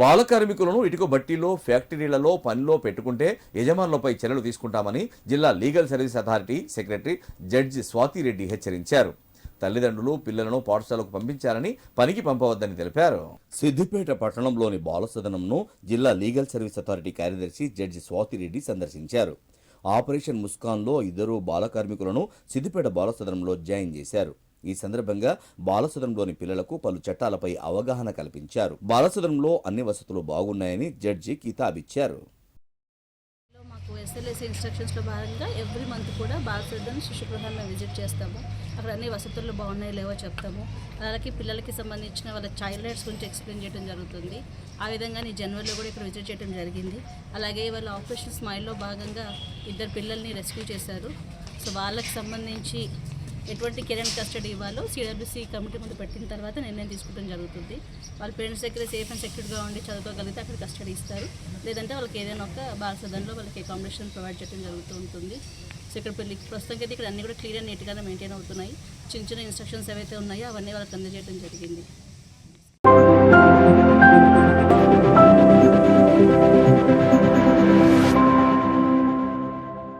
బాల కార్మికులను ఇటుక బట్టీలో ఫ్యాక్టరీలలో పనిలో పెట్టుకుంటే యజమానులపై చర్యలు తీసుకుంటామని జిల్లా legal service authority secretary judge Swathi Reddy హెచ్చరించారు. తల్లిదండ్రులు పిల్లలను పాఠశాలకు పంపించాలని పనికి పంపవద్దని తెలిపారు. సిద్దిపేట పట్టణంలోని బాలసదనంను జిల్లా లీగల్ సర్వీస్ అథారిటీ కార్యదర్శి జడ్జి స్వాతిరెడ్డి సందర్శించారు. ఆపరేషన్ ముస్కాన్లో ఇద్దరు బాల కార్మికులను సిద్దిపేట బాలసదనంలో జాయిన్ చేశారు. ఈ సందర్భంగా బాలసదనంలోని పిల్లలకు పలు చట్టాలపై అవగాహన కల్పించారు. బాలసదనంలో అన్ని వసతులు బాగున్నాయని జడ్జి కితాబిచ్చారు లో మాకు ఎస్ఎల్ఎస్ ఇన్స్ట్రక్షన్స్లో భాగంగా ఎవ్రీ మంత్ కూడా బాలసదన్ శిశుగృహాన్ని విజిట్ చేస్తాము. అక్కడ అన్ని వసతులు బాగున్నాయో లేవో చెప్తాము. అలాగే పిల్లలకి సంబంధించిన వాళ్ళ చైల్డ్ రైట్స్ గురించి ఎక్స్ప్లెయిన్ చేయడం జరుగుతుంది. ఆ విధంగా ఈ జనవరిలో కూడా ఇక్కడ విజిట్ చేయడం జరిగింది. అలాగే వాళ్ళ ఆపరేషన్ స్మైల్లో భాగంగా ఇద్దరు పిల్లల్ని రెస్క్యూ చేశారు. సో వాళ్ళకి సంబంధించి ఎటువంటి కెరెంట్ కస్టడీ ఇవ్వాలో సిడబ్ల్యూసీ కమిటీ ముందు పెట్టిన తర్వాత నిర్ణయం తీసుకోవడం జరుగుతుంది. వాళ్ళ పేరెంట్స్ దగ్గర సేఫ్ అండ్ సెక్యూర్గా ఉండి చదువుకోగలిగితే అక్కడ కస్టడీ ఇస్తారు. లేదంటే వాళ్ళకి ఏదైనా ఒక బాలసదన్లో వాళ్ళకి అకామిడేషన్ ప్రొవైడ్ చేయడం జరుగుతూ ఉంటుంది. సో ఇక్కడ పెళ్ళి ప్రస్తుతం అయితే ఇక్కడ అన్ని కూడా క్లియర్ అండ్ నీట్గానే మెయింటైన్ అవుతున్నాయి. చిన్న చిన్న ఇన్స్ట్రక్షన్స్ ఏవైతే ఉన్నాయో అవన్నీ వాళ్ళకి అందజేయడం జరిగింది.